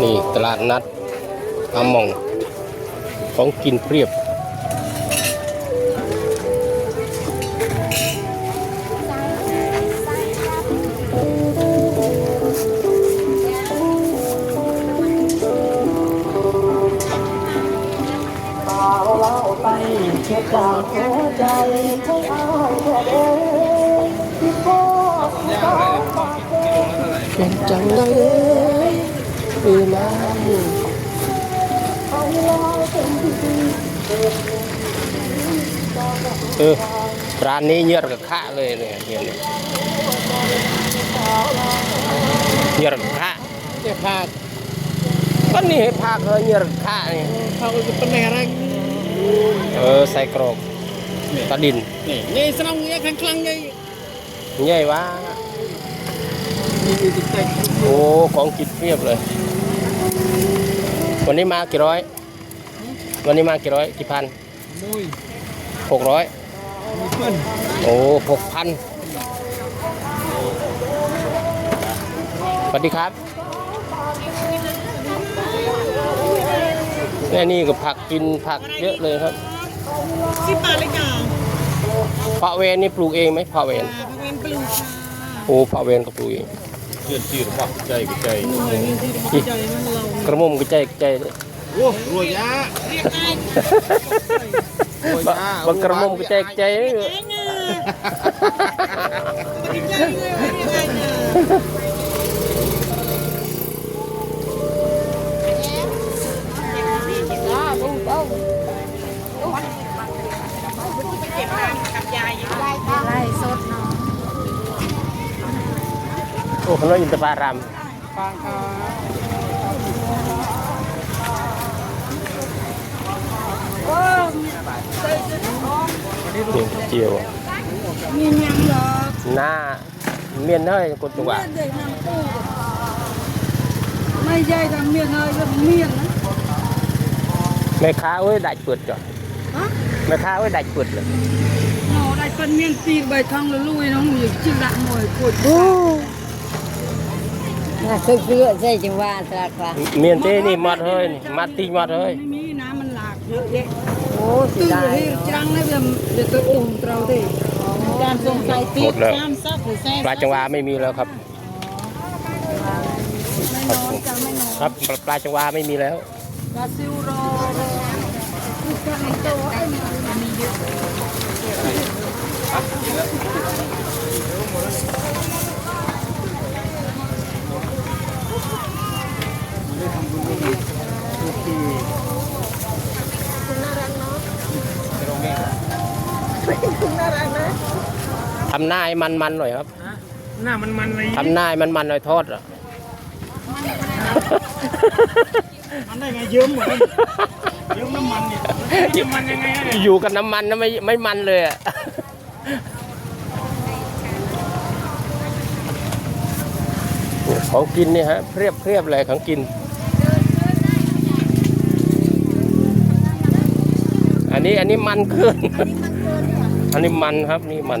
นี่ตลาดนัดอามอง ของกินเพียบ เล่าไปเก็บจากหัวใจให้เอายแค่เดิน ก็บเป็นจังเลยปีนั้นเออร้านนี้เงียบกับข้าเลยเนี่ยเห็นไหมเงียบกับข้าเนี่ยพาก็นี่ให้พาเขาเงียบกับข้าเนี่เขาจะเป็นอะไรเออใส่กรอกตะดินนี่นี่สนองเงี้ยครั้งครั้งไงใหญ่วะ โอ้ ของกินเพียบเลย วันนี้มากี่ร้อย วันนี้มากี่ร้อย กี่พันมุ้ยหกร้อยมีเพื่อนโอ้หกพันสวัสดีครับแม่นี่ก็ผักกินผักเยอะเลยครับสิบบาทเลยจ้าพระเวนนี่ปลูกเองไหมพระเวนพระเวนปลูกค่ะโอ้พระเวนก็ปลูกเอง ជាជីរបស់កចៃកចៃក្រមុំកចៃកចៃអូរួយអាបើក្រមុំកចៃកចៃ โอ้ขนมอินทผลัมฟังค่ะนี่เจียวมียังเหรอหน้าเมียนเฮ้ยกดตัวเด็กน้ำปูไม่ใช่ทางเมียนเลยก็เมียนนะแม่ค้าเอ้ยดัดเปิดจ้ะฮะแม่ค้าเอ้ยดัดเปิดเลยหนอได้เป็นเมียนตีใบทองลุยน้องอยู่ชื่อละหน่วยกด น่าคือเพื่อใช่จังหวะสลักว่าเมียนเต้นี่มัดเฮ้ยนี่มัดตีมัดเฮ้ยไม่มีน้ำมันหลากเยอะแยะโอ้สิตื่นได้ให้จังเลยเดี๋ยวตัวอุ้มเราดิการสงสัยตีหมดแล้วน้ำซับหรือแซ่ปลาจังหวาไม่มีแล้วครับ ไม่นอนจังไม่นอนครับปลาจังหวาไม่มีแล้วบราซิลรออีกตัวหนึ่งตัวไอ้มันมีเยอะ ทำหน้าให้มันมันๆหน่อยครับ หน้ามันมันเลยทำหน้าให้มันมันๆหน่อยทอดอะมันได้ไงเยิ้มหมดเลยเยิ้มน้ำมันเนี่ยเยิ้มมันยังไงเนี่ยอยู่กับน้ำมันนะไม่ไม่มันเลยอะของกินเนี่ยฮะเพียบเพียบเลยของกิน อันนี้อันนี้มันเกินอันนี้มันครับนี่มัน